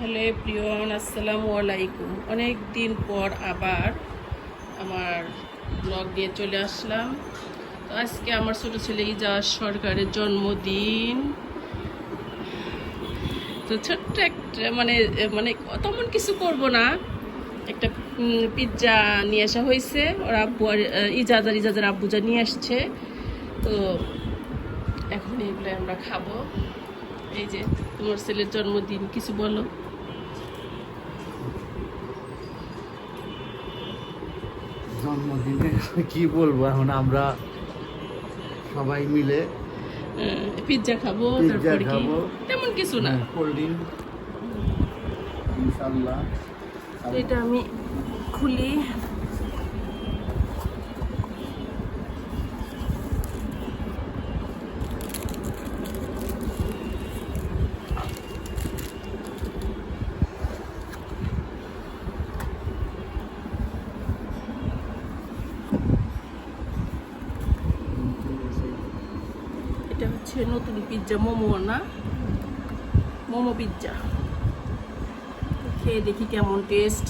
Hello প্রিয়ন আসসালামু আলাইকুম। অনেক দিন পর আবার আমার ব্লগ দিয়ে চলে আসলাম। তো আজকে আমার ছোটো ছেলে ইজাজ সরকারের জন্মদিন। তো ছোট্ট একটা মানে মানে তেমন কিছু করব না। একটা পিৎজা নিয়ে আসা হয়েছে। ওর আব্বু আর আহ, ইজাজ আর ইজাজের আব্বুজা নিয়ে আসছে। তো এখন এগুলো আমরা খাব। এই যে তোমার ছেলের জন্মদিন কিছু বলো। জন্মদিনে কি বলব এখন আমরা সবাই মিলে পিৎজা খাব পিৎজা তারপর কি? খাব। তেমন কিছু না। কোল্ড ড্রিঙ্ক ইনশাল্লাহ এটা আমি খুলি। এটা হচ্ছে নতুন পিৎজা মোমো না? মোমো পিৎজা খেয়ে দেখি কেমন টেস্ট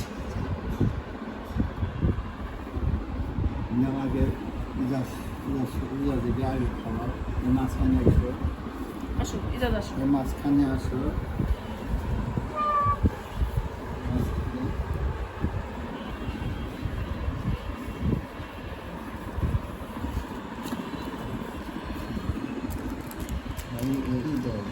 আসো। ইজাজ আসো। মাঝখানে আসো এই- এই ইজাজ।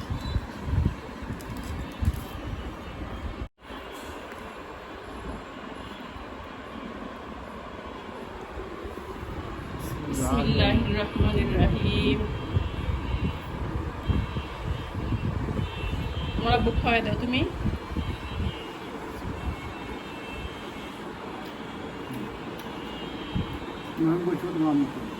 বিসমিল্লাহির রহমানির রহিম আমার বুক খাওয়াই দাও তুমি? ম্যাঙ্গো ছোট ম্যাঙ্গো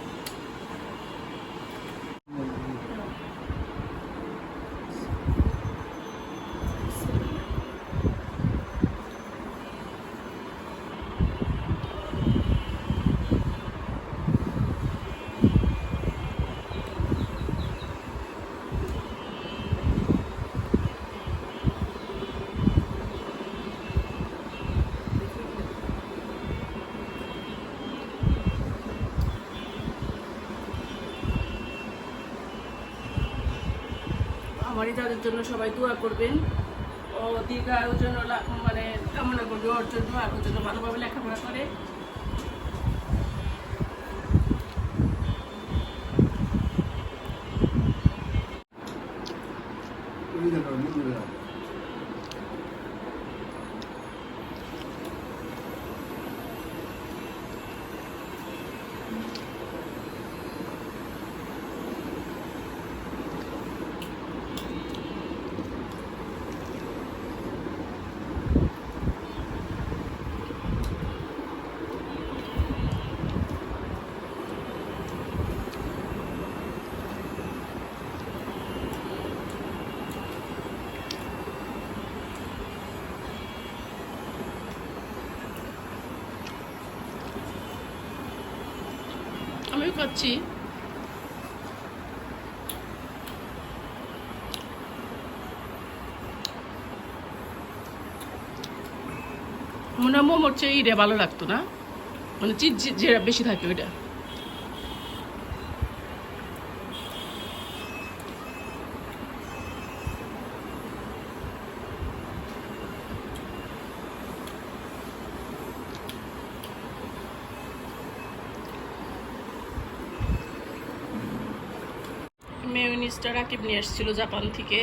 আমার যাদের জন্য সবাই দোয়া করবেন। ও দীর্ঘায়ুর জন্য মানে কামনা করবে, ওর জন্য আর ওর জন্য ভালোভাবে লেখাপড়া করে। দেখো খাচ্ছি। মনে মোমোর চেয়ে ইরে ভালো লাগতো না। মানে চিজ বেশি থাকে ওইটা। মেয়নিজটা রাকিব নিয়ে এসেছিল জাপান থেকে।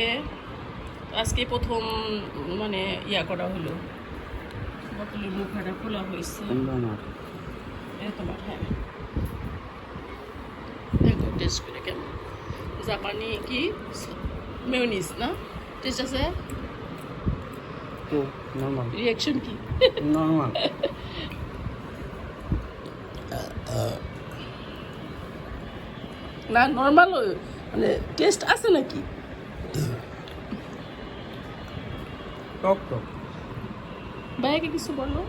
আজকে প্রথম মানে ইয়া করা হলো। বোতলের মুখাটা খোলা হয়েছে। তোমার হ্যাঁ। টেস্ট করে কেমন। জাপানি কি? মেয়নিজ না? টেস্ট আছে? তো নর্মাল রিয়াকশন কি? নর্মাল না নর্মাল মানে টেস্ট আছে নাকি? টক টক। ভাইয়াকে কিছু বলো।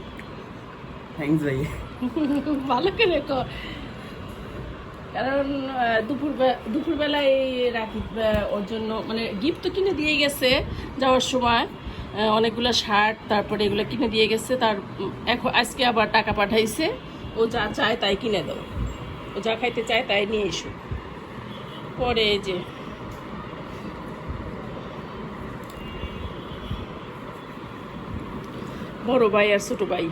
থ্যাংকস ভাই ভালো করে কর কারণ দুপুর দুপুরবেলায় রাখি ওর জন্য মানে গিফট তো কিনে দিয়ে গেছে যাওয়ার সময়। অনেকগুলো শার্ট তারপরে এগুলো কিনে দিয়ে গেছে। তার এখন আজকে আবার টাকা পাঠাইছে। ও যা চায় তাই কিনে দাও। ও যা খাইতে চায় তাই নিয়ে এসো। পরে এই যে। বড় ভাই আর ছোট ভাই।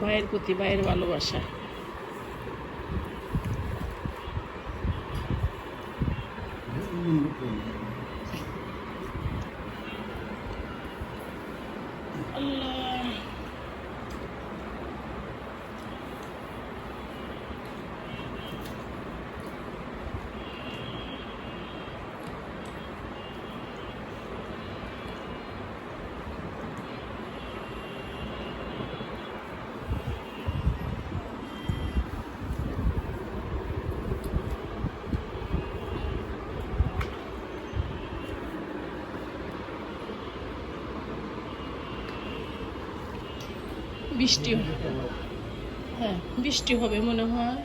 ভাইয়ের প্রতি ভাইয়ের ভালোবাসা। আল্লাহ বৃষ্টি হ্যাঁ বৃষ্টি হবে মনে হয়।